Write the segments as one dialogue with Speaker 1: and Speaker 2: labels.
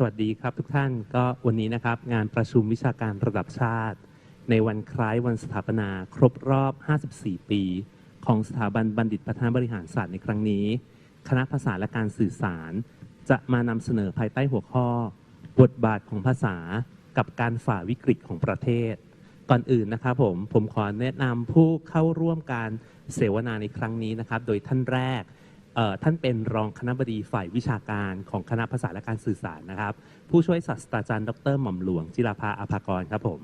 Speaker 1: สวัสดีครับทุกท่านก็วันนี้นะครับงานประชุมวิชาการระดับชาติ ในวันคล้ายวันสถาปนาครบรอบ 54 ปี ของสถาบันบัณฑิตพัฒนาบริหารศาสตร์ในครั้งนี้ คณะภาษาและการสื่อสาร จะมานำเสนอภายใต้หัวข้อ บทบาทของภาษากับการฝ่าวิกฤตของประเทศ ก่อนอื่นนะครับผมผมขอแนะนำผู้เข้าร่วมการเสวนาในครั้งนี้นะครับ โดยท่านแรกท่านเป็นรองคณะบดีฝ่ายวิชาการของคณะภาษาและการสื่อสารนะครับ ผู้ช่วยศาสตราจารย์ ดรหม่อมหลวง จิราภาอาภากรครับผม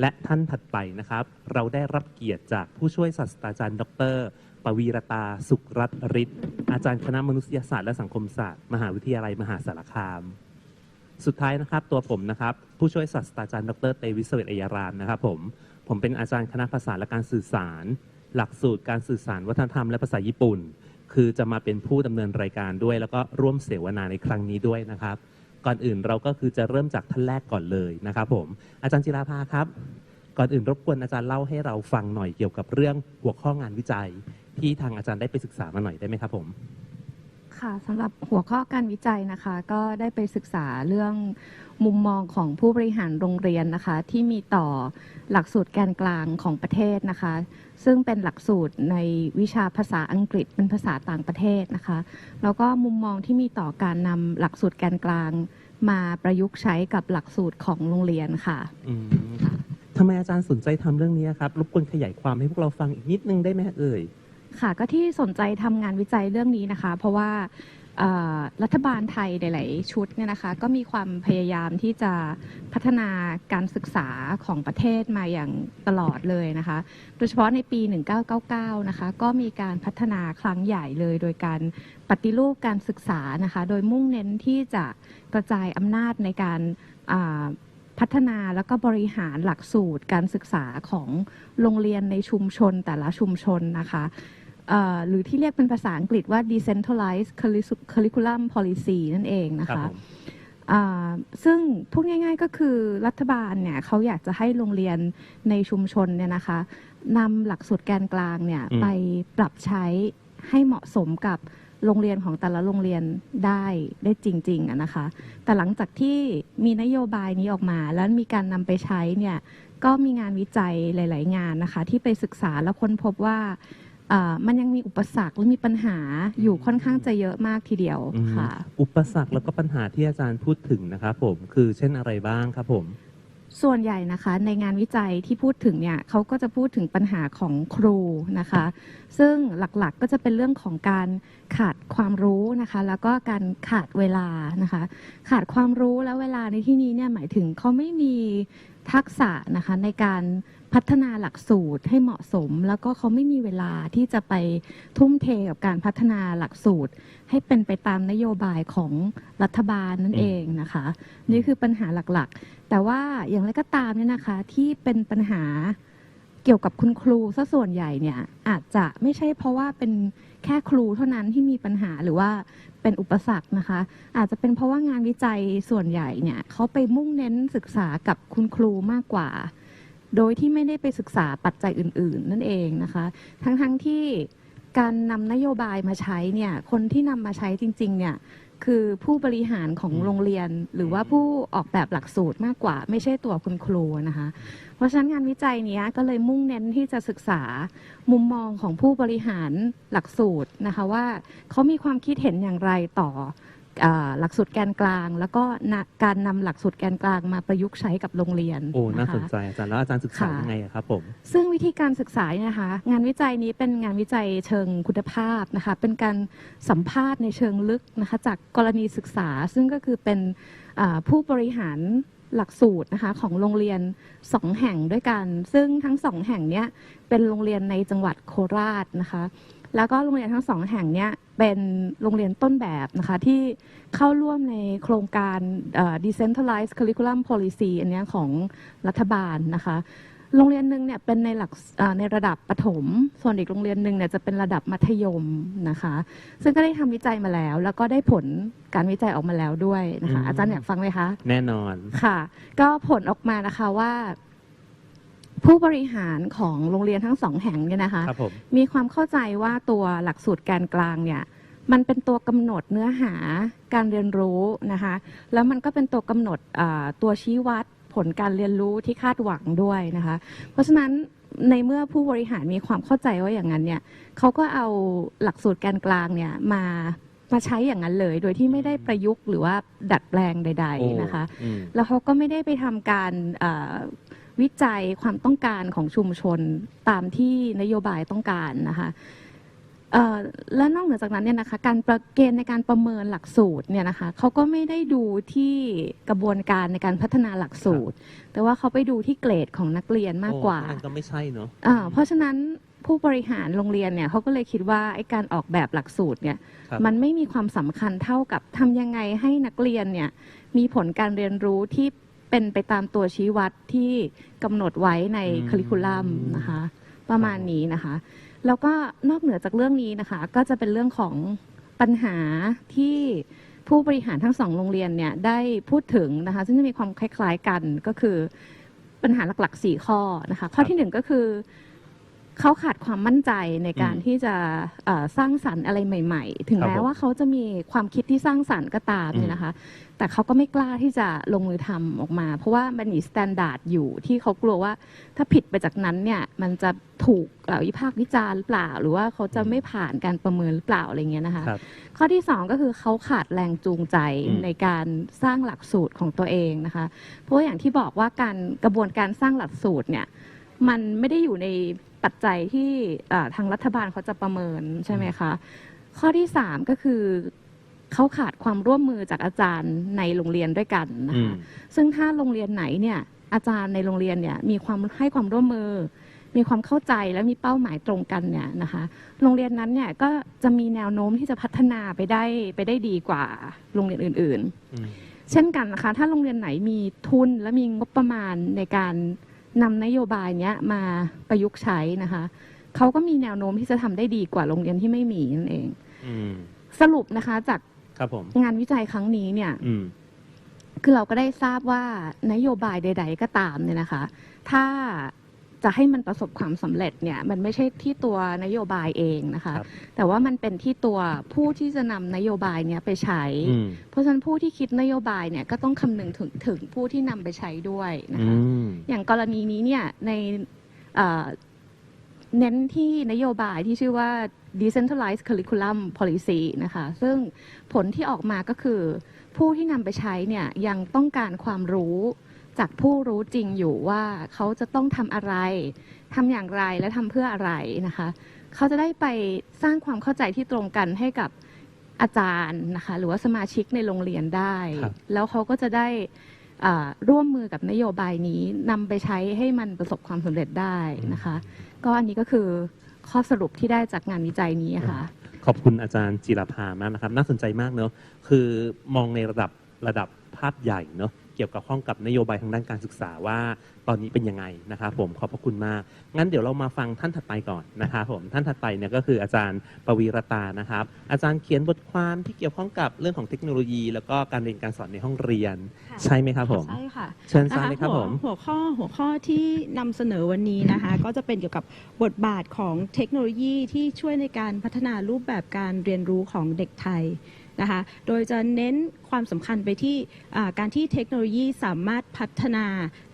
Speaker 1: และท่านถัดไปนะครับ เราได้รับเกียรติจากผู้ช่วยศาสตราจารย์ ดร ปวีรตาสุขรัตน์ฤทธิ์อาจารย์คณะมนุษยศาสตร์และสังคมศาสตร์ มหาวิทยาลัยมหาสารคาม สุดท้ายนะครับตัวผมนะครับ ผู้ช่วยศาสตราจารย์ดรเตวิสเวตอัยรามนะครับผมผมเป็นอาจารย์คณะภาษาและการสื่อสาร หลักสูตรการสื่อสารวัฒนธรรมและภาษาญี่ปุ่น คือจะมาเป็นผู้ดำเนินรายการด้วย แล้วก็ร่วมเสวนาในครั้งนี้ด้วยนะครับ ก่อนอื่นเราก็คือจะเริ่มจากท่านแรกก่อนเลยนะครับผมอาจารย์จิราภาครับก่อนอื่นรบกวนอาจารย์เล่าให้เราฟังหน่อยเกี่ยวกับเรื่องหัวข้องานวิจัย ที่ทางอาจารย์ได้ไปศึกษามาหน่อยได้ไหมครับผม
Speaker 2: ค่ะสำหรับหัวข้อการวิจัยนะคะ ก็ได้ไปศึกษาเรื่องมุมมองของผู้บริหารโรงเรียนนะคะ ที่มีต่อหลักสูตรแกนกลางของประเทศนะคะ ซึ่งเป็นหลักสูตรในวิชาภาษาอังกฤษเป็นภาษาต่างประเทศนะคะ แล้วก็มุมมองที่มีต่อการนำหลักสูตรแกนกลาง มาประยุกต์ใช้กับหลักสูตรของโรงเรียนค่ะ
Speaker 1: อืมทำไมอาจารย์สนใจทำเรื่องนี้ครับรบกวนขยายความให้พวกเราฟังอีกนิดนึงได้ไหมเอ่ย
Speaker 2: ค่ะก็ที่สนใจทำงานวิจัยเรื่องนี้นะคะ เพราะว่าเอ่อรัฐบาลไทยหลาย ๆ ชุดเนี่ยนะคะ ก็มีความพยายามที่จะพัฒนาการศึกษาของประเทศมาอย่างตลอดเลยนะคะ โดยเฉพาะในปี 1999 นะคะ ก็มีการพัฒนาครั้งใหญ่เลย โดยการปฏิรูปการศึกษานะคะ โดยมุ่งเน้นที่จะกระจายอำนาจในการพัฒนาแล้วก็บริหารหลักสูตรการศึกษาของโรงเรียนในชุมชนแต่ละชุมชนนะคะ หรือที่เรียกเป็นภาษาอังกฤษว่า decentralized curriculum policy นั่นเองนะ
Speaker 1: ครั
Speaker 2: คะ
Speaker 1: บผม
Speaker 2: อ่าซึ่งพูดง่าย ๆ ก็คือรัฐบาลเนี่ยเขาอยากจะให้โรงเรียนในชุมชนเนี่ยนะคะนำหลักสูตรแกนกลางเนี่ย
Speaker 1: อืม
Speaker 2: ไปปรับใช้ให้เหมาะสมกับโรงเรียนของแต่ละโรงเรียนได้ได้จริงๆอะนะคะ แต่หลังจากที่มีนโยบายนี้ออกมา แล้วมีการนำไปใช้เนี่ยก็มีงานวิจัยหลาย ๆ งานนะคะ ที่ไปศึกษาแล้วค้นพบว่าเอ่อ มันยังมีอุปสรรคและมีปัญหาอยู่ค่อนข้างจะเยอะมากทีเดียว
Speaker 1: อืม
Speaker 2: ค่ะ
Speaker 1: อุปสรรคแล้วก็ปัญหาที่อาจารย์พูดถึงนะครับผมคือเช่นอะไรบ้างครับผม
Speaker 2: ส่วนใหญ่นะคะ ในงานวิจัยที่พูดถึงเนี่ยเขาก็จะพูดถึงปัญหาของครูนะคะ ซึ่งหลักๆก็จะเป็นเรื่องของการขาดความรู้นะคะ แล้วก็การขาดเวลานะคะ ขาดความรู้และเวลาในที่นี้เนี่ยหมายถึงเขาไม่มีทักษะนะคะในการ พัฒนาหลักสูตรให้เหมาะสม แล้วก็เขาไม่มีเวลาที่จะไปทุ่มเทกับการพัฒนาหลักสูตร ให้เป็นไปตามนโยบายของรัฐบาลนั่นเองนะคะ นี่คือปัญหาหลักๆ แต่ว่าอย่างไรก็ตามเนี่ยนะคะที่เป็นปัญหาเกี่ยวกับคุณครูซะส่วนใหญ่เนี่ยอาจจะไม่ใช่เพราะว่าเป็นแค่ครูเท่านั้นที่มีปัญหาหรือว่าเป็นอุปสรรคนะคะ อาจจะเป็นเพราะว่างานวิจัยส่วนใหญ่เนี่ยเขาไปมุ่งเน้นศึกษากับคุณครูมากกว่า โดยที่ไม่ได้ไปศึกษาปัจจัยอื่น ๆ นั่นเองนะคะ ทั้งๆที่การนำนโยบายมาใช้เนี่ยคนที่นำมาใช้จริง ๆ เนี่ยคือผู้บริหารของโรงเรียนหรือว่าผู้ออกแบบหลักสูตรมากกว่า ไม่ใช่ตัวคุณครูนะคะ เพราะฉะนั้นงานวิจัยนี้ก็เลยมุ่งเน้นที่จะศึกษามุมมองของผู้บริหารหลักสูตรนะคะว่าเขามีความคิดเห็นอย่างไรต่อ หลักสูตรแกนกลาง แล้วก็นะการนำหลักสูตรแกนกลางมาประยุกต์ใช้กับโรงเรียน
Speaker 1: โอ้น่าะ
Speaker 2: คะ
Speaker 1: สนใจอาจารย์แล้วอาจารย์ศึกษา
Speaker 2: ค่ะ
Speaker 1: ยังไงอะครับผม
Speaker 2: ซึ่งวิธีการศึกษาเนี่ยนะคะงานวิจัยนี้เป็นงานวิจัยเชิงคุณภาพนะคะเป็นการสัมภาษณ์ในเชิงลึกนะคะจากกรณีศึกษา ซึ่งก็คือเป็นอ่าผู้บริหารหลักสูตรนะคะของโรงเรียนสองแห่งด้วยกัน ซึ่งทั้งสองแห่งเนี้ยเป็นโรงเรียนในจังหวัดโคราชนะคะแล้วก็โรงเรียนทั้งสองแห่งเนี้ย เป็นโรงเรียนต้นแบบนะคะที่เข้าร่วมในโครงการเอ่อ decentralized curriculum policy อันเนี้ยของรัฐบาลนะคะ โรงเรียนหนึ่งเนี่ยเป็นในหลักอ่าในระดับประถม ส่วนอีกโรงเรียนหนึ่งเนี่ยจะเป็นระดับมัธยมนะคะ ซึ่งก็ได้ทำวิจัยมาแล้ว แล้วก็ได้ผลการวิจัยออกมาแล้วด้วยนะคะ
Speaker 1: อืม
Speaker 2: อาจารย์อยากฟังไหมคะ
Speaker 1: แน่นอน
Speaker 2: ค่ะ ก็ผลออกมานะคะว่า ผู้บริหารของโรงเรียนทั้งสองแห่งเนี่ยนะคะ
Speaker 1: ครับผม
Speaker 2: มีความเข้าใจว่าตัวหลักสูตรแกนกลางเนี่ย มันเป็นตัวกำหนดเนื้อหาการเรียนรู้นะคะ แล้วมันก็เป็นตัวกำหนดอ่าตัวชี้วัดผลการเรียนรู้ที่คาดหวังด้วยนะคะ เพราะฉะนั้นในเมื่อผู้บริหารมีความเข้าใจว่าอย่างนั้นเนี่ยเขาก็เอาหลักสูตรแกนกลางเนี่ยมามาใช้อย่างนั้นเลย โดยที่ไม่ได้ประยุกต์หรือว่าดัดแปลงใด
Speaker 1: โอ้
Speaker 2: ๆนะคะ
Speaker 1: อืม
Speaker 2: แล้วเขาก็ไม่ได้ไปทำการเอ่อ วิจัยความต้องการของชุมชนตามที่นโยบายต้องการนะคะเอ่อและนอกเหนือจากนั้นเนี่ยนะคะการประเกณฑ์ในการประเมินหลักสูตรเนี่ยนะคะเขาก็ไม่ได้ดูที่กระบวนการในการพัฒนาหลักสูตร แต่ว่าเขาไปดูที่เกรดของนักเรียนมากกว่า
Speaker 1: โอ้นั่นก็ไม่ใช่เนาะ
Speaker 2: อ่าเพราะฉะนั้นผู้บริหารโรงเรียนเนี่ยเขาก็เลยคิดว่าไอ้การออกแบบหลักสูตรเนี่ย
Speaker 1: ครับ
Speaker 2: มันไม่มีความสำคัญเท่ากับทำยังไงให้นักเรียนเนี่ยมีผลการเรียนรู้ที่ เป็นไปตามตัวชี้วัดที่กำหนดไว้ใน
Speaker 1: อืม
Speaker 2: คริคูลัมนะคะ ประมาณนี้นะคะ แล้วก็นอกเหนือจากเรื่องนี้นะคะ ก็จะเป็นเรื่องของปัญหาที่ผู้บริหารทั้งสองโรงเรียนเนี่ยได้พูดถึงนะคะ ซึ่งจะมีความคล้ายๆกันก็คือปัญหาหลักๆสี่ข้อนะคะ ข้อที่หนึ่งก็คือ เขาขาดความมั่นใจในการ
Speaker 1: อืม
Speaker 2: ที่จะเอ่อสร้างสรรค์อะไรใหม่ ๆ ถึง
Speaker 1: ครับ
Speaker 2: แม้
Speaker 1: ผม
Speaker 2: ว่าเขาจะมีความคิดที่สร้างสรรค์ก็ตามเนี่ยนะคะ แต่เขาก็ไม่กล้าที่จะลงมือทำออกมา เพราะว่ามันมีสแตนดาร์ดอยู่ที่เขากลัวว่าถ้าผิดไปจากนั้นเนี่ยมันจะถูกเอ่อวิพากษ์วิจารณ์หรือเปล่า หรือว่าเขาจะไม่ผ่านการประเมินหรือเปล่าอะไรเงี้ยนะคะ
Speaker 1: ครับ
Speaker 2: ข้อที่สองก็คือเขาขาดแรงจูงใจ
Speaker 1: อืม
Speaker 2: ในการสร้างหลักสูตรของตัวเองนะคะ เพราะว่าอย่างที่บอกว่าการกระบวนการสร้างหลักสูตรเนี่ยมันไม่ได้อยู่ใน ปัจจัยที่เอ่อทางรัฐบาลเขาจะประเมินใช่ไหมคะ ข้อที่สามก็คือเขาขาดความร่วมมือจากอาจารย์ในโรงเรียนด้วยกันนะ
Speaker 1: อืม
Speaker 2: คะซึ่งถ้าโรงเรียนไหนเนี่ยอาจารย์ในโรงเรียนเนี่ยมีความให้ความร่วมมือ มีความเข้าใจและมีเป้าหมายตรงกันเนี่ยนะคะ โรงเรียนนั้นเนี่ยก็จะมีแนวโน้มที่จะพัฒนาไปได้ไปได้ดีกว่าโรงเรียนอื่น
Speaker 1: อืม
Speaker 2: ๆเช่นกันนะคะ ถ้าโรงเรียนไหนมีทุนและมีงบประมาณในการ นำนโยบายเนี้ยมาประยุกต์ใช้นะคะ เขาก็มีแนวโน้มที่จะทำได้ดีกว่าโรงเรียนที่ไม่มีนั่นเอง
Speaker 1: อืม
Speaker 2: สรุปนะคะจาก
Speaker 1: ครับผม
Speaker 2: งานวิจัยครั้งนี้เนี่ย
Speaker 1: อืม
Speaker 2: คือเราก็ได้ทราบว่านโยบายใด ๆ ก็ตามเนี่ยนะคะ ถ้า จะให้มันประสบความสำเร็จเนี่ยมันไม่ใช่ที่ตัวนโยบายเองนะคะ
Speaker 1: ครับ
Speaker 2: แต่ว่ามันเป็นที่ตัวผู้ที่จะนำนโยบายเนี้ยไปใช้
Speaker 1: อืม
Speaker 2: เพราะฉะนั้นผู้ที่คิดนโยบายเนี่ยก็ต้องคำนึงถึงถึงผู้ที่นำไปใช้ด้วยนะ
Speaker 1: อื
Speaker 2: คะ
Speaker 1: ม
Speaker 2: อย่างกรณีนี้เนี่ยในเอ่อเน้นที่นโยบายที่ชื่อว่า decentralized curriculum policy นะคะ ซึ่งผลที่ออกมาก็คือผู้ที่นำไปใช้เนี่ยยังต้องการความรู้ จากผู้รู้จริงอยู่ว่าเขาจะต้องทำอะไรทำอย่างไรและทำเพื่ออะไรนะคะ เขาจะได้ไปสร้างความเข้าใจที่ตรงกันให้กับอาจารย์นะคะหรือว่าสมาชิกในโรงเรียนได้
Speaker 1: ครับ
Speaker 2: แล้วเขาก็จะได้อ่าร่วมมือกับนโยบายนี้นำไปใช้ให้มันประสบความสำเร็จได้นะคะ ก็อันนี้ก็คือข้อสรุปที่ได้จากงานวิจัยนี้ค่ะ
Speaker 1: ขอบคุณอาจารย์จิรภามากนะครับ น่าสนใจมากเนอะคือมองในระดับระดับภาพใหญ่เนอะ เกี่ยวกับข้องกับนโยบายทางด้านการศึกษาว่า ตอนนี้เป็นยังไงนะครับผมขอบพระคุณมาก งั้นเดี๋ยวเรามาฟังท่านถัดไปก่อนนะครับผมท่านถัดไปเนี่ยก็คืออาจารย์ปวีรตานะครับ อาจารย์เขียนบทความที่เกี่ยวข้องกับเรื่องของเทคโนโลยี แล้วก็การเรียนการสอนในห้องเรียน
Speaker 3: ค่ะ
Speaker 1: ใช่ไหมครับผม
Speaker 3: ใช่ค่ะ
Speaker 1: เชิญทราบ
Speaker 3: นะคะ
Speaker 1: เลยครับ
Speaker 3: หั
Speaker 1: ผ
Speaker 3: ว
Speaker 1: ม
Speaker 3: หัวข้อหัวข้อที่นำเสนอวันนี้นะคะ ก็จะเป็นเกี่ยวกับบทบาทของเทคโนโลยีที่ช่วยในการพัฒนารูปแบบการเรียนรู้ของเด็กไทยนะคะ โดยจะเน้นความสำคัญไปที่อ่าการที่เทคโนโลยีสามารถพัฒนา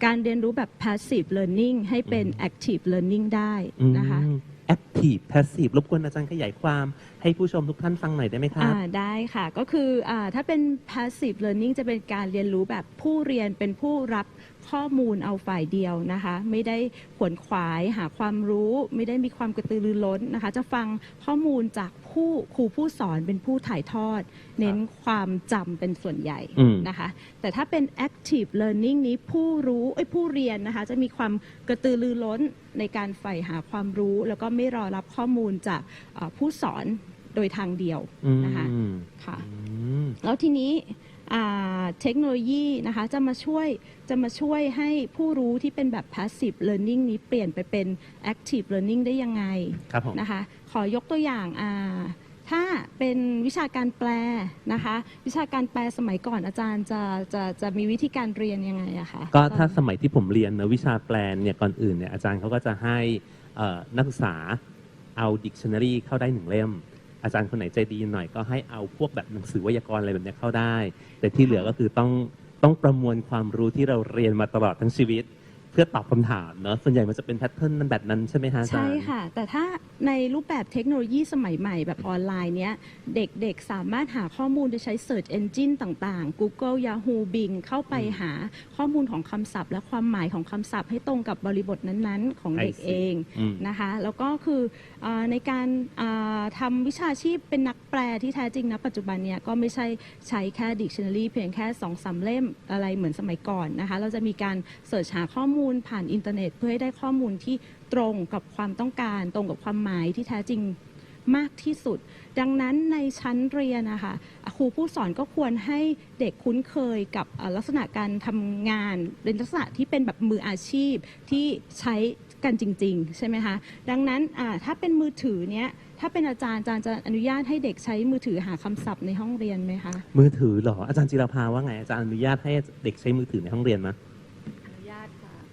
Speaker 3: การเรียนรู้แบบ passive learning ให้เป็น active learning ได้นะคะ
Speaker 1: แอคทีฟแพสซีฟรบกวนอาจารย์ขยายความให้ผู้ชมทุกท่านฟังหน่อยได้ไหมครับ
Speaker 3: อ่าได้ค่ะ ก็คืออาถ้าเป็น passive learning จะเป็นการเรียนรู้แบบผู้เรียนเป็นผู้รับข้อมูลเอาฝ่ายเดียวนะคะ ไม่ได้ขวนขวายหาความรู้ ไม่ได้มีความกระตือรือร้นนะคะ จะฟังข้อมูลจาก ผู้ครูผู้สอนเป็นผู้ถ่ายทอด เน้นความจำเป็นส่วนใหญ่
Speaker 1: อืม
Speaker 3: นะคะ แต่ถ้าเป็น active learning นี้ผู้รู้เอ้ยผู้เรียนนะคะ จะมีความกระตือรือร้นในการใฝ่หาความรู้ แล้วก็ไม่รอรับข้อมูลจากเอ่อผู้สอนโดยทางเดียวนะคะ
Speaker 1: อืม
Speaker 3: ค่ะ
Speaker 1: อืม
Speaker 3: แล้วทีนี้อ่า เทคโนโลยีนะคะจะมาช่วยจะมาช่วยให้ผู้รู้ที่เป็นแบบ passive learning นี้เปลี่ยนไปเป็น active learning ได้ยังไง
Speaker 1: ครับผม
Speaker 3: นะคะขอยกตัวอย่างอ่าถ้าเป็นวิชาการแปลนะคะ วิชาการแปลสมัยก่อนอาจารย์จะจะจะมีวิธีการเรียนยังไงอะคะ
Speaker 1: ก็ถ้าสมัยที่ผมเรียนนะวิชาแปลเนี่ยก่อนอื่นเนี่ยอาจารย์เขาก็จะให้เอ่อนักศึกษาเอา dictionary เข้าได้หนึ่งเล่ม อาจารย์คนไหนใจดีหน่อยก็ให้เอาพวกแบบหนังสือไวยากรณ์อะไรแบบเนี้ยเข้าได้ แต่ที่เหลือก็คือต้องต้องประมวลความรู้ที่เราเรียนมาตลอดทั้งชีวิต เพื่อตอบคำถามเนาะส่วนใหญ่มันจะเป็นแพทเทิร์นแบบนั้นใช่ไหมฮะอาจารย์
Speaker 3: ใช่ค่ะ แต่ถ้าในรูปแบบเทคโนโลยีสมัยใหม่แบบออนไลน์เนี้ย เด็กๆ สามารถหาข้อมูลโดยใช้ Search Engine ต่างๆ Google Yahoo Bing เข้าไป
Speaker 1: อืม
Speaker 3: หาข้อมูลของคำศัพท์ และความหมายของคำศัพท์ให้ตรงกับบริบทนั้นๆ ของเด็ก
Speaker 1: I see
Speaker 3: เอง
Speaker 1: อืม
Speaker 3: นะคะ แล้วก็คือเออในการอ่าทำวิชาชีพเป็นนักแปลที่แท้จริงนะปัจจุบันเนี่ยก็ไม่ใช่ใช้แค่ Dictionary เพียงแค่2อสเล่มอะไรเหมือนสมัยก่อนนะคะ เราจะมีการเสิร์ชหาข้อมูลผ่านอินเทอร์เน็ต เพื่อให้ได้ข้อมูลที่ตรงกับความต้องการ ตรงกับความหมายที่แท้จริงมากที่สุด ดังนั้นในชั้นเรียนนะคะครูผู้สอนก็ควรให้เด็กคุ้นเคยกับลักษณะการทำงานเป็นลักษณะที่เป็นแบบมืออาชีพที่ใช้กันจริง ๆ ใช่ไหมคะ ดังนั้นถ้าเป็นมือถือเนี้ยถ้าเป็นอาจารย์อาจารย์จะอนุญาตให้เด็กใช้มือถือหาคำศัพท์ในห้องเรียนไหมคะ
Speaker 1: มือถือหรออาจารย์จิรภาว่าไงอาจารย์อนุญาตให้เด็กใช้มือถือในห้องเรียนไหม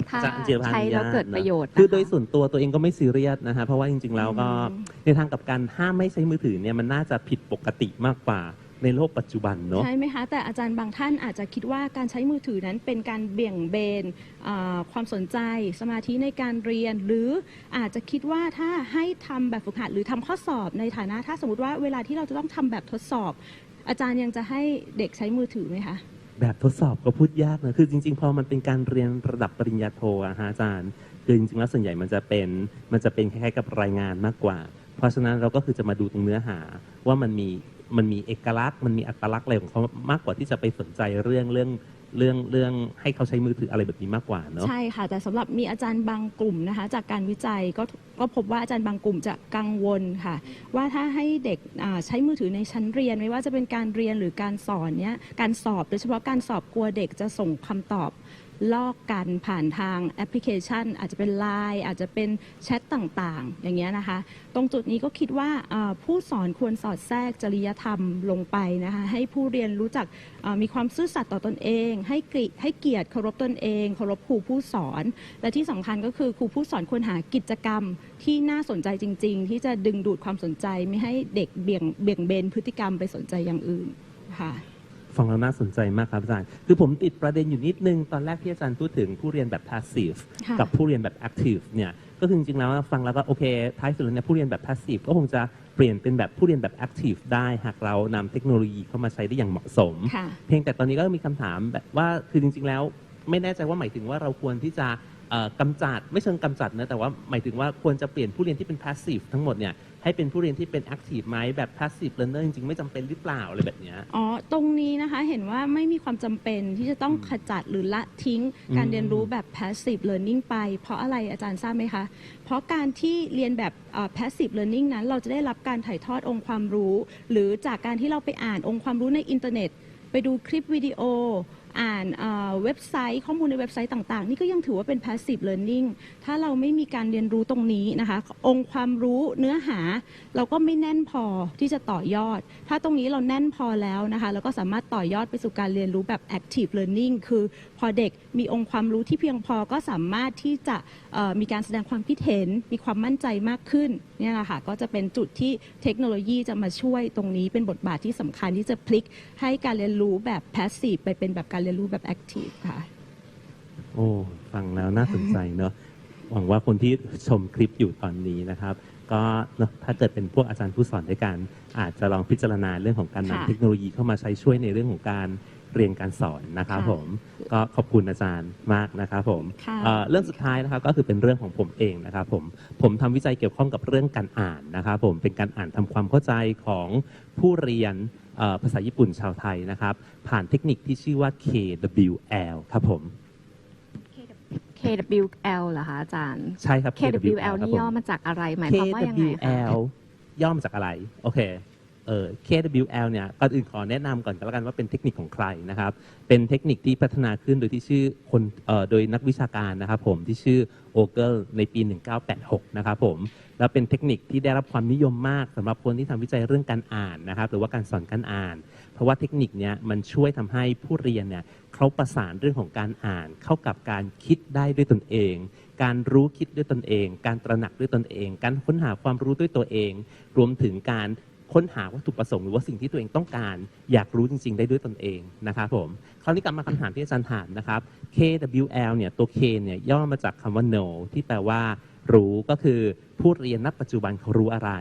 Speaker 2: ถ้า
Speaker 1: อาจารย์จิรภา
Speaker 2: ใช้แล้ว
Speaker 1: อนุญาต
Speaker 2: เกิด
Speaker 1: น
Speaker 2: ประโยชน์
Speaker 1: คือ
Speaker 2: นะคะ
Speaker 1: โดยส่วนตัวตัวเองก็ไม่ซีเรียสนะฮะเพราะว่าจริงๆแล้วก็
Speaker 3: อืม
Speaker 1: ในทางกับการห้ามไม่ใช้มือถือเนี่ยมันน่าจะผิดปกติมากกว่าในโลกปัจจุบันเนาะ
Speaker 3: ใช่ไหมคะแต่อาจารย์บางท่านอาจจะคิดว่าการใช้มือถือนั้นเป็นการเบี่ยงเบนอ่าความสนใจสมาธิในการเรียน หรืออาจจะคิดว่าถ้าให้ทำแบบฝึกหัดหรือทำข้อสอบในฐานะถ้าสมมติว่าเวลาที่เราจะต้องทำแบบทดสอบ อาจารย์ยังจะให้เด็กใช้มือถือไหมคะ
Speaker 1: แบบทดสอบก็พูดยากนะคือจริง ๆ พอมันเป็นการเรียนระดับปริญญาโทอะฮะอาจารย์คือจริงๆแล้วส่วนใหญ่มันจะเป็นมันจะเป็นคล้ายๆกับรายงานมากกว่า เพราะฉะนั้นเราก็คือจะมาดูตรงเนื้อหาว่ามันมีมันมีเอกลักษณ์ มันมีอัตลักษณ์อะไรของเขามากกว่าที่จะไปสนใจเรื่องเรื่อง เรื่องเรื่องให้เขาใช้มือถืออะไรแบบนี้มากกว่าเนาะ
Speaker 3: ใช่ค่ะ แต่สำหรับมีอาจารย์บางกลุ่มนะคะ จากการวิจัยก็ก็พบว่าอาจารย์บางกลุ่มจะกังวลค่ะ ว่าถ้าให้เด็กอ่าใช้มือถือในชั้นเรียน ไม่ว่าจะเป็นการเรียนหรือการสอนเนี้ยการสอบโดยเฉพาะการสอบกลัวเด็กจะส่งคำตอบ ลอกกันผ่านทางแอปพลิเคชัน อาจจะเป็น Line อาจจะเป็นแชทต่างๆ อย่างเงี้ยนะคะ ตรงจุดนี้ก็คิดว่าอ่าผู้สอนควรสอดแทรกจริยธรรมลงไปนะคะ ให้ผู้เรียนรู้จักอ่ามีความซื่อสัตย์ต่อตนเอง ให้เกยให้เกียรติเคารพตนเองเคารพครูผู้สอน และที่สำคัญก็คือครูผู้สอนควรหากิจกรรมที่น่าสนใจจริง ๆ ที่จะดึงดูดความสนใจไม่ให้เด็กเบี่ยงเบี่ยงเบนพฤติกรรมไปสนใจอย่างอื่นค่ะ
Speaker 1: ฟังแล้วน่าสนใจมากครับอาจารย์ คือผมติดประเด็นอยู่นิดนึง ตอนแรกที่อาจารย์พูดถึงผู้เรียนแบบ passive
Speaker 3: ค่ะ
Speaker 1: กับผู้เรียนแบบ active เนี่ย ก็คือจริงๆแล้วฟังแล้วก็โอเค ท้ายสุดแล้วเนี่ยผู้เรียนแบบ passive ก็คงจะเปลี่ยนเป็นแบบผู้เรียนแบบ active ได้หากเรานำเทคโนโลยีเข้ามาใช้ได้อย่างเหมาะสม
Speaker 3: ค่ะ
Speaker 1: เพียงแต่ตอนนี้ก็มีคำถามแบบว่าคือจริง ๆ แล้ว ไม่แน่ใจว่าหมายถึงว่าเราควรที่จะเอ่อกำจัดไม่เชิงกำจัดนะแต่ว่าหมายถึงว่าควรจะเปลี่ยนผู้เรียนที่เป็น passive ทั้งหมดเนี่ย ให้เป็นผู้เรียนที่เป็น active ไหมแบบ passive learner จริงๆ ไม่จำเป็นหรือเปล่าอะไรแบบเนี้ย
Speaker 3: อ๋อ ตรงนี้นะคะเห็นว่าไม่มีความจำเป็นที่จะต้องขจัดหรือละทิ้ง
Speaker 1: อืม
Speaker 3: การเรียนรู้แบบ passive learning ไป เพราะอะไรอาจารย์ทราบไหมคะ เพราะการที่เรียนแบบเอ่อ passive learning นั้น เราจะได้รับการถ่ายทอดองค์ความรู้ หรือจากการที่เราไปอ่านองค์ความรู้ในอินเทอร์เน็ต ไปดูคลิปวิดีโอ อ่านเว็บไซต์ข้อมูลในเว็บไซต์ต่างๆ นี่ก็ยังถือว่าเป็น passive learning ถ้าเราไม่มีการเรียนรู้ตรงนี้นะคะ องค์ความรู้เนื้อหา เราก็ไม่แน่นพอที่จะต่อยอด ถ้าตรงนี้เราแน่นพอแล้วนะคะเราก็สามารถต่อยอดไปสู่การเรียนรู้แบบ active learning คือพอเด็กมีองค์ความรู้ที่เพียงพอก็สามารถที่จะมีการแสดงความคิดเห็น มีความมั่นใจมากขึ้นเนี่ยแหละค่ะก็จะเป็นจุดที่เทคโนโลยีจะมาช่วยตรงนี้เป็นบทบาทที่สำคัญที่จะพลิกให้การเรียนรู้แบบ passive ไปเป็นแบบการเรียนรู้แบบ active ค่ะ
Speaker 1: โอ้ฟังแล้วน่าสนใจเนอะหวังว่าคนที่ชมคลิปอยู่ตอนนี้นะครับ ก็เนอะถ้าเกิดเป็นพวกอาจารย์ผู้สอนด้วยกัน อาจจะลองพิจารณาเรื่องของการนำ
Speaker 3: ค่ะ
Speaker 1: เทคโนโลยีเข้ามาใช้ช่วยในเรื่องของการเรียนการสอนนะครับ
Speaker 3: ค่ะ
Speaker 1: ผมก็ขอบคุณอาจารย์มากนะครับผม
Speaker 3: ค่ะ
Speaker 1: เอ่อเรื่องสุดท้ายนะครับก็คือเป็นเรื่องของผมเองนะครับผมผมทำวิจัยเกี่ยวข้องกับเรื่องการอ่านนะครับผมเป็นการอ่านทำความเข้าใจของผู้เรียนเอ่อ ภาษาญี่ปุ่นชาวไทยนะครับ ผ่านเทคนิคที่ชื่อว่า KWL ครับผม
Speaker 2: KWL เหรอคะอาจารย์
Speaker 1: ใช่ครับ
Speaker 2: KWL
Speaker 1: ครับ
Speaker 2: นี่
Speaker 1: ผม
Speaker 2: ย่อมาจากอะไรหมายความว่ายังไงคะ
Speaker 1: KWL ย่อมาจากอะไร โอเค เอ่อ KWL เนี่ยก่อนอื่นขอแนะนำก่อนกันแล้วกันว่าเป็นเทคนิคของใครนะครับ เป็นเทคนิคที่พัฒนาขึ้นโดยที่ชื่อคนเอ่อโดยนักวิชาการนะครับผมที่ชื่อโอเกิลในปี 1986 นะครับผมแล้วเป็นเทคนิคที่ได้รับความนิยมมากสำหรับคนที่ทำวิจัยเรื่องการอ่านนะครับ หรือว่าการสอนการอ่าน เพราะว่าเทคนิคเนี้ยมันช่วยทำให้ผู้เรียนเนี่ยเขาประสานเรื่องของการอ่าน เข้ากับการคิดได้ด้วยตนเอง การรู้คิดด้วยตนเอง การตระหนักด้วยตนเอง การค้นหาความรู้ด้วยตัวเอง รวมถึงการ ค้นหาวัตถุประสงค์หรือว่าสิ่งที่ตัวเองต้องการ อยากรู้จริง ๆ ได้ด้วยตนเองนะครับผมคราวนี้กลับมาคำถามที่อาจารย์ถามนะครับ KWL เนี่ยตัว K เนี่ยย่อมาจากคำว่า know ที่แปลว่า รู้ก็คือผู้เรียนณปัจจุบันเขารู้อะไร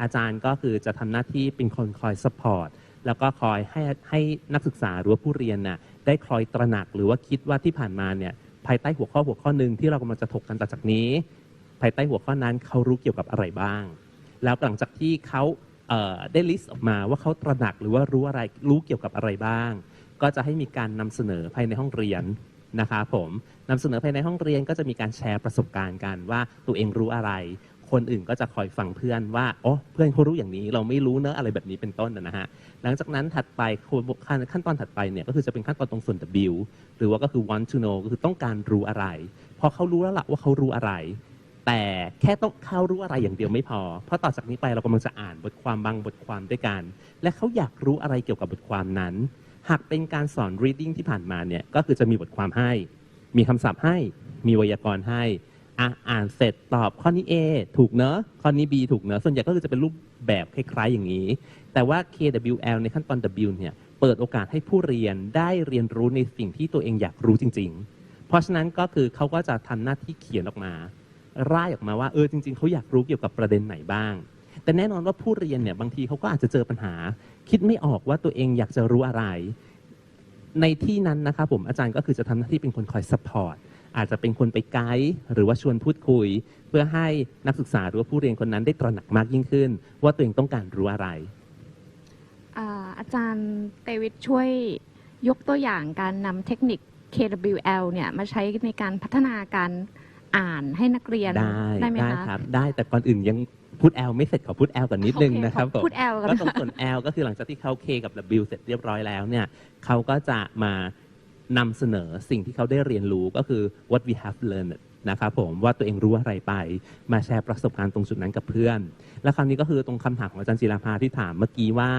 Speaker 1: อาจารย์ก็คือจะทำหน้าที่เป็นคนคอย support แล้วก็คอยให้ให้นักศึกษาหรือว่าผู้เรียนน่ะได้คอยตระหนักหรือว่าคิดว่าที่ผ่านมาเนี่ยภายใต้หัวข้อหัวข้อหนึ่งที่เรากำลังจะถกกันต่อจากนี้ ภายใต้หัวข้อนั้นเขารู้เกี่ยวกับอะไรบ้าง แล้วหลังจากที่เขา ได้ลิสต์ออกมาว่าเขาตระหนักหรือว่ารู้อะไรรู้เกี่ยวกับอะไรบ้าง ก็จะให้มีการนำเสนอภายในห้องเรียนนะครับผมนำเสนอภายในห้องเรียนก็จะมีการแชร์ประสบการณ์กันว่าตัวเองรู้อะไร คนอื่นก็จะคอยฟังเพื่อนว่าอ๋อเพื่อนเขารู้อย่างนี้เราไม่รู้เนอะอะไรแบบนี้เป็นต้นนะฮะหลังจากนั้นถัดไปขั้นขั้นตอนถัดไปเนี่ยก็คือจะเป็นขั้นตอนตรงส่วน W หรือว่าก็คือ want to know ก็คือต้องการรู้อะไรพอเขารู้แล้วล่ะว่าเขารู้อะไร แต่แค่ต้องเขารู้อะไรอย่างเดียวไม่พอ เพราะต่อจากนี้ไปเรากำลังจะอ่านบทความบางบทความด้วยกัน และเขาอยากรู้อะไรเกี่ยวกับบทความนั้น หากเป็นการสอน reading ที่ผ่านมาเนี่ยก็คือจะมีบทความให้ มีคำศัพท์ให้ มีไวยากรณ์ให้อะอ่านเสร็จตอบข้อนี้ A ถูกเนอะข้อนี้ B ถูกเนอะส่วนใหญ่ก็คือจะเป็นรูปแบบคล้ายๆอย่างนี้ แต่ว่า KWL ในขั้นตอน W เนี่ยเปิดโอกาสให้ผู้เรียนได้เรียนรู้ในสิ่งที่ตัวเองอยากรู้จริง ๆ เพราะฉะนั้นก็คือเขาก็จะทำหน้าที่เขียนออกมา ร่ายออกมาว่าเออจริง ๆเขาอยากรู้เกี่ยวกับประเด็นไหนบ้าง แต่แน่นอนว่าผู้เรียนเนี่ยบางทีเขาก็อาจจะเจอปัญหา คิดไม่ออกว่าตัวเองอยากจะรู้อะไร ในที่นั้นนะครับผมอาจารย์ก็คือจะทำหน้าที่เป็นคนคอยสปอร์ตอาจจะเป็นคนไปไกด์หรือว่าชวนพูดคุย เพื่อให้นักศึกษาหรือว่าผู้เรียนคนนั้นได้ตระหนักมากยิ่งขึ้น ว่าตัวเองต้องการรู้อะไร
Speaker 2: อ่าอาจารย์เตวิทช่วยยกตัวอย่างการนำเทคนิค KWL เนี่ยมาใช้ในการพัฒนาการ อ่านให้นักเรียน
Speaker 1: ได้
Speaker 2: ไหม
Speaker 1: ได้
Speaker 2: คะ
Speaker 1: ครับ ได้แต่ก่อนอื่นยังพูด L ไม่เสร็จขอพูด L ก่อนนิดนึง
Speaker 2: โอเนะ
Speaker 1: ครับ
Speaker 2: ข
Speaker 1: ผ
Speaker 2: อ
Speaker 1: ม
Speaker 2: พูด L กัน
Speaker 1: ก็ตรงส่วน L ก็คือหลังจากที่เขา K กับ W เสร็จเรียบร้อยแล้วเนี่ยเขาก็จะมานำเสนอสิ่งที่เขาได้เรียนรู้ก็คือ what we have learned นะครับผมว่าตัวเองรู้อะไรไป มาแชร์ประสบการณ์ตรงจุดนั้นกับเพื่อน และคราวนี้ก็คือตรงคำถามของอาจารย์จิราภาที่ถามเมื่อกี้ว่า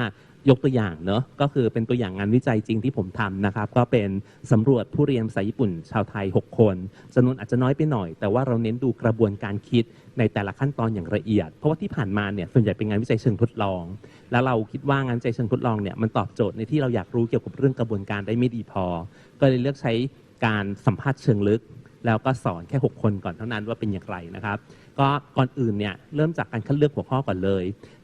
Speaker 1: ยกตัวอย่างเนอะก็คือเป็นตัวอย่างงานวิจัยจริงที่ผมทำนะครับ ก็เป็นสำรวจผู้เรียนภาษาญี่ปุ่นชาวไทย 6 คนจำนวนอาจจะน้อยไปหน่อย แต่ว่าเราเน้นดูกระบวนการคิดในแต่ละขั้นตอนอย่างละเอียด เพราะว่าที่ผ่านมาเนี่ยส่วนใหญ่เป็นงานวิจัยเชิงทดลอง แล้วเราคิดว่างานวิจัยเชิงทดลองเนี่ยมันตอบโจทย์ในที่เราอยากรู้เกี่ยวกับเรื่องกระบวนการได้ไม่ดีพอ ก็เลยเลือกใช้การสัมภาษณ์เชิงลึก แล้วก็สอนแค่ 6 คนก่อนเท่านั้นว่าเป็นอย่างไรนะครับ ก็ก่อนอื่นเนี่ยเริ่มจากการคัดเลือกหัวข้อก่อนเลย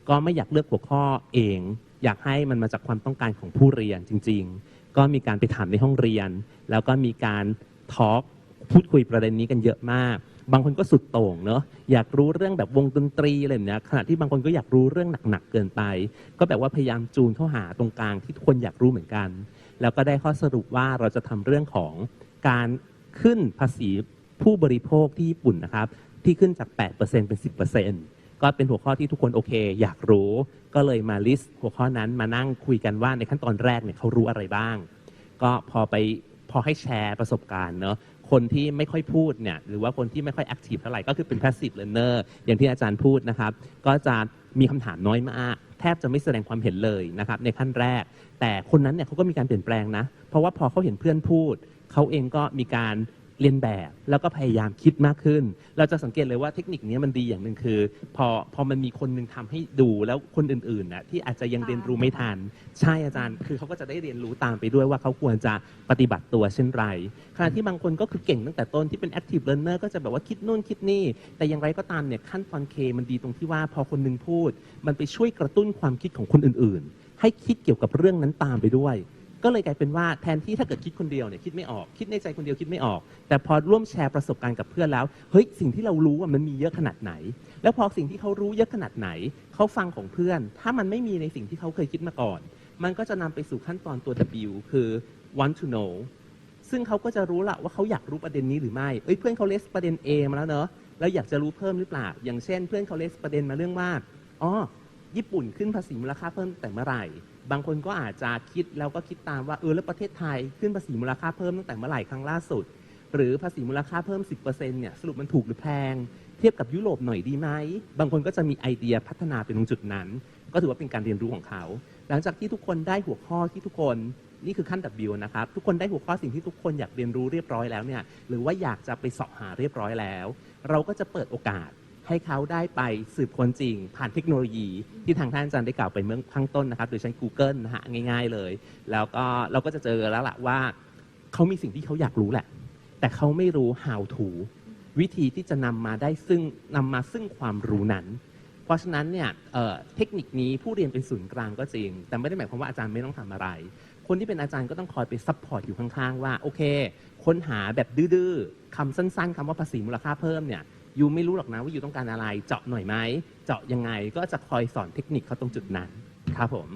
Speaker 1: ก็ไม่อยากเลือกหัวข้อเอง อยากให้มันมาจากความต้องการของผู้เรียนจริง ๆ ก็มีการไปถามในห้องเรียน แล้วก็มีการทอล์กพูดคุยประเด็นนี้กันเยอะมาก บางคนก็สุดโต่งเนอะอยากรู้เรื่องแบบวงดนตรีอะไรแบบเนี้ยขณะที่บางคนก็อยากรู้เรื่องหนักๆเกินไป ก็แบบว่าพยายามจูนเข้าหาตรงกลางที่ทุกคนอยากรู้เหมือนกัน แล้วก็ได้ข้อสรุปว่าเราจะทำเรื่องของการขึ้นภาษีผู้บริโภคที่ญี่ปุ่นนะครับ ที่ขึ้นจาก 8%เป็น 10% ก็เป็นหัวข้อที่ทุกคนโอเค อยากรู้ ก็เลยมาลิสต์หัวข้อนั้นมานั่งคุยกันว่าในขั้นตอนแรกเนี่ยเขารู้อะไรบ้าง ก็พอไปพอให้แชร์ประสบการณ์เนอะคนที่ไม่ค่อยพูดเนี่ยหรือว่าคนที่ไม่ค่อยแอคทีฟเท่าไหร่ก็คือเป็น passive learner อย่างที่อาจารย์พูดนะครับ ก็จะมีคำถามน้อยมากแทบจะไม่แสดงความเห็นเลยนะครับในขั้นแรก แต่คนนั้นเนี่ยเขาก็มีการเปลี่ยนแปลงนะ เพราะว่าพอเขาเห็นเพื่อนพูด เขาเองก็มีการ เรียนแบบแล้วก็พยายามคิดมากขึ้น เราจะสังเกตเลยว่าเทคนิคนี้มันดีอย่างหนึ่งคือ พอพอมันมีคนหนึ่งทำให้ดูแล้วคนอื่นๆน่ะที่อาจจะยังเรียนรู้ไม่ทัน ใช่อาจารย์ คือเขาก็จะได้เรียนรู้ตามไปด้วยว่าเขาควรจะปฏิบัติตัวเช่นไรขณะที่บางคนก็คือเก่งตั้งแต่ต้นที่เป็น active learner ก็จะแบบว่าคิดนู่นคิดนี่ แต่อย่างไรก็ตามเนี่ยขั้นตอนเคมันดีตรงที่ว่าพอคนหนึงพูด มันไปช่วยกระตุ้นความคิดของคนอื่นๆ ให้คิดเกี่ยวกับเรื่องนั้นตามไปด้วย ก็เลยกลายเป็นว่าแทนที่ถ้าเกิดคิดคนเดียวเนี่ยคิดไม่ออกคิดในใจคนเดียวคิดไม่ออก แต่พอร่วมแชร์ประสบการณ์กับเพื่อนแล้วเฮ้ยสิ่งที่เรารู้มันมีเยอะขนาดไหน แล้วพอสิ่งที่เขารู้เยอะขนาดไหนเขาฟังของเพื่อน ถ้ามันไม่มีในสิ่งที่เขาเคยคิดมาก่อน มันก็จะนำไปสู่ขั้นตอนตัว W คือ want to know ซึ่งเขาก็จะรู้ละว่าเขาอยากรู้ประเด็นนี้หรือไม่เอ้ยเพื่อนเขาเลสประเด็น A มาแล้วเนอะแล้วอยากจะรู้เพิ่มหรือเปล่า อย่างเช่น เพื่อนเขาเลสประเด็นมาเรื่องว่าอ๋อญี่ปุ่นขึ้นภาษีมูลค่าเพิ่มแต่เมื่อไหร่บางคนก็อาจจะคิดแล้วก็คิดตามว่าเออแล้วประเทศไทยขึ้นภาษีมูลค่าเพิ่มตั้งแต่เมื่อไหร่ครั้งล่าสุด หรือภาษีมูลค่าเพิ่ม 10%เนี่ยสรุปมันถูกหรือแพง เทียบกับยุโรปหน่อยดีไหม บางคนก็จะมีไอเดียพัฒนาไปตรงจุดนั้น ก็ถือว่าเป็นการเรียนรู้ของเขา หลังจากที่ทุกคนได้หัวข้อที่ทุกคนนี่คือขั้น W นะครับ ทุกคนได้หัวข้อสิ่งที่ทุกคนอยากเรียนรู้เรียบร้อยแล้วเนี่ยหรือว่าอยากจะไปเสาะหาเรียบร้อยแล้ว เราก็จะเปิดโอกาส ให้เขาได้ไปสืบค้นจริง ผ่านเทคโนโลยีที่ทางท่านอาจารย์ได้กล่าวไปเมื่อข้างต้นนะครับโดยใช้ Google นะฮะง่าย ๆเลย แล้วก็เราก็จะเจอแล้วล่ะว่าเขามีสิ่งที่เขาอยากรู้แหละ แต่เขาไม่รู้ how to วิธีที่จะนำมาได้ซึ่งนำมาซึ่งความรู้นั้น เพราะฉะนั้นเนี่ยเอ่อเทคนิคนี้ผู้เรียนเป็นศูนย์กลางก็จริง แต่ไม่ได้หมายความว่าอาจารย์ไม่ต้องทำอะไร คนที่เป็นอาจารย์ก็ต้องคอยไปซัพพอร์ตอยู่ข้างๆ ว่าโอเค ค้นหาแบบดื้อๆคำสั้นๆคำว่าภาษีมูลค่าเพิ่มเนี่ย ยูไม่รู้หรอกนะว่ายูต้องการอะไร เจาะหน่อยไหม เจาะยังไงก็จะคอยสอนเทคนิคเขาตรงจุดนั้นครับผม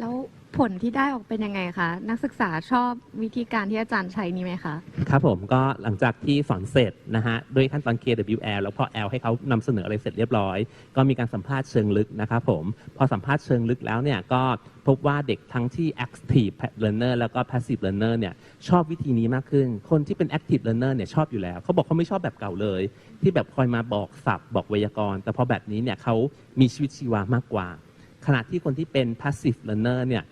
Speaker 2: แล้ว ผลที่ได้ออกเป็นยังไงคะ นักศึกษาชอบวิธีการที่อาจารย์ใช้นี้ไหมคะ
Speaker 1: ครับผมก็หลังจากที่สอนเสร็จนะฮะด้วยขั้นตอน KWL แล้วพอ L ให้เขานำเสนออะไรเสร็จเรียบร้อย ก็มีการสัมภาษณ์เชิงลึกนะครับผม พอสัมภาษณ์เชิงลึกแล้วเนี่ยก็พบว่าเด็กทั้งที่ active learner แล้วก็ passive learner เนี่ยชอบวิธีนี้มากขึ้น คนที่เป็น active learner เนี่ยชอบอยู่แล้วเขาบอกเขาไม่ชอบแบบเก่าเลย ที่แบบคอยมาบอกศัพท์บอกไวยากรณ์แต่พอแบบนี้เนี่ยเขามีชีวิตชีวามากกว่า ขณะที่คนที่เป็น passive learner เนี่ย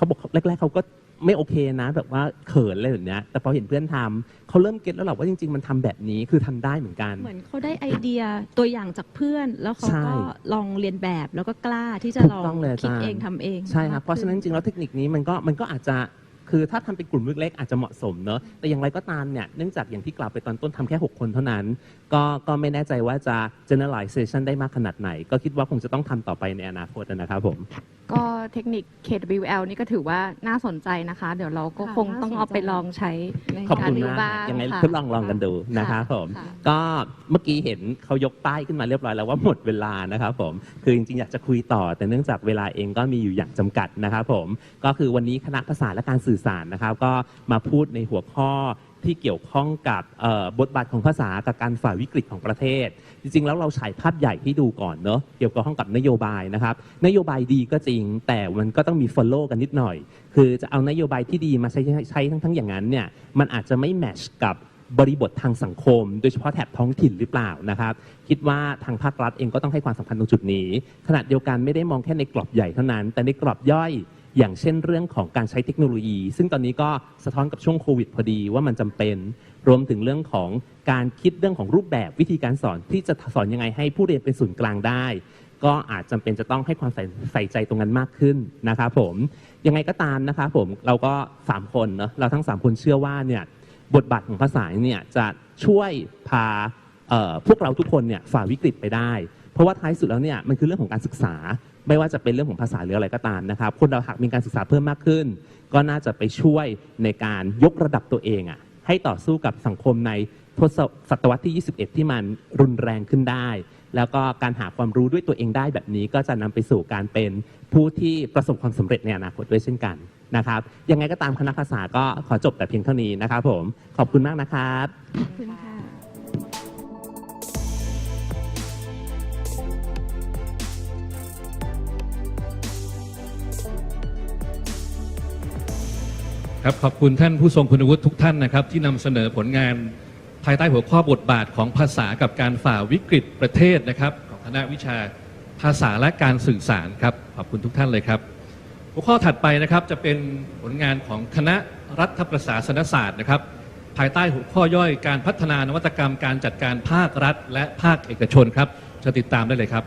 Speaker 1: เขาบอกแรกๆเขาก็ไม่โอเคนะ แบบว่าเขินอะไรแบบเนี้ยแต่พอเห็นเพื่อนทำเขาเริ่มเก็ตแล้วหรอว่าจริง ๆ มันทำแบบนี้คือทำได้เหมือนกัน
Speaker 3: เหมือนเขาได้ไอเดียตัวอย่างจากเพื่อน แล้วเขา
Speaker 1: ใช่
Speaker 3: ก็ลองเรียนแบบแล้วก็กล้าที่จะ
Speaker 1: ถูก
Speaker 3: ลอง
Speaker 1: ต้องเลยอา
Speaker 3: คิด
Speaker 1: จารย์
Speaker 3: เองทำเอง
Speaker 1: ใช่ครับ
Speaker 3: มก
Speaker 1: เพราะฉะนั้นจ
Speaker 3: ขึ้
Speaker 1: ริงๆแล้วเทคนิคนี้มันก็มันก็อาจจะ คือถ้าทำเป็นกลุ่มเล็กๆอาจจะเหมาะสมเนอะแต่อย่างไรก็ตามเนี่ยเนื่องจากอย่างที่กล่าวไปตอนต้นทำแค่ 6 คนเท่านั้น ก็ก็ไม่แน่ใจว่าจะ generalization ได้มากขนาดไหน ก็คิดว่าคงจะต้องทำต่อไปในอนาคตนะครับผม
Speaker 2: ก็เทคนิค KWL นี่ก็ถือว่าน่าสนใจนะคะ เดี๋ยวเราก็
Speaker 3: ค่ะ
Speaker 2: คงต้องเอาไปลองใช้
Speaker 3: ใน
Speaker 1: ขอบคุณ
Speaker 2: ดู
Speaker 1: มาก
Speaker 2: บ้าง
Speaker 1: ยังไง
Speaker 2: ค่ะ
Speaker 1: ทดลองลองกันดูนะครับผม
Speaker 2: ค่ะ
Speaker 1: ก็เมื่อกี้เห็นเขายกป้ายขึ้นมาเรียบร้อยแล้วว่าหมดเวลานะครับผม คือจริงๆ อยากจะคุยต่อ แต่เนื่องจากเวลาเองก็มีอยู่อย่างจำกัดนะครับผม ก็คือวันนี้คณะภาษาและการสื่อสารนะครับ ก็มาพูดในหัวข้อที่เกี่ยวข้องกับบทบาทของภาษากับการฝ่าวิกฤตของประเทศ จริงๆ แล้วเราฉายภาพใหญ่ที่ดูก่อนเนอะเกี่ยวกับข้องกับนโยบายนะครับ นโยบายดีก็จริง แต่มันก็ต้องมี follow กันนิดหน่อย คือจะเอานโยบายที่ดีมาใช้ใช้ทั้งทั้งอย่างนั้นเนี่ยมันอาจจะไม่แมชกับบริบททางสังคม โดยเฉพาะแถบท้องถิ่นหรือเปล่านะครับ คิดว่าทางภาครัฐเองก็ต้องให้ความสำคัญตรงจุดนี้ ขณะเดียวกันไม่ได้มองแค่ในกรอบใหญ่เท่านั้น แต่ในกรอบย่อย อย่างเช่นเรื่องของการใช้เทคโนโลยี ซึ่งตอนนี้ก็สะท้อนกับช่วงโควิดพอดีว่ามันจำเป็น รวมถึงเรื่องของการคิดเรื่องของรูปแบบวิธีการสอนที่จะสอนยังไงให้ผู้เรียนเป็นศูนย์กลางได้ ก็อาจจำเป็นจะต้องให้ความใส่ใส่ใจตรงนั้นมากขึ้นนะครับผมยังไงก็ตามนะครับผมเราก็ 3 คนเนาะเราทั้ง 3 คนเชื่อว่าเนี่ยบทบาทของภาษาเนี่ยจะช่วยพาพวกเราทุกคนเนี่ยฝ่าวิกฤตไปได้ เพราะว่าท้ายสุดแล้วเนี่ยมันคือเรื่องของการศึกษา ไม่ว่าจะเป็นเรื่องของภาษาหรืออะไรก็ตามนะครับ คนเราหากมีการศึกษาเพิ่มมากขึ้น ก็น่าจะไปช่วยในการยกระดับตัวเองอะให้ต่อสู้กับสังคมในทศตวรรษที่ 21 ที่มันรุนแรงขึ้นได้ แล้วก็การหาความรู้ด้วยตัวเองได้แบบนี้ ก็จะนำไปสู่การเป็นผู้ที่ประสบความสำเร็จในอนาคตด้วยเช่นกันนะครับยังไงก็ตามคณะภาษาก็ขอจบแต่เพียงเท่านี้นะครับผมขอบคุณมากนะครับ
Speaker 3: ขอบคุณค่ะ
Speaker 4: ครับขอบคุณท่านผู้ทรงคุณวุฒิทุกท่านนะครับ ที่นำเสนอผลงานภายใต้หัวข้อบทบาทของภาษากับการฝ่าวิกฤตประเทศนะครับของคณะวิชาภาษาและการสื่อสารครับขอบคุณทุกท่านเลยครับ หัวข้อถัดไปนะครับจะเป็นผลงานของคณะรัฐประศาสนศาสตร์นะครับ ภายใต้หัวข้อย่อยการพัฒนานวัตกรรม การจัดการภาครัฐ และภาคเอกชนครับจะติดตามได้เลยครับ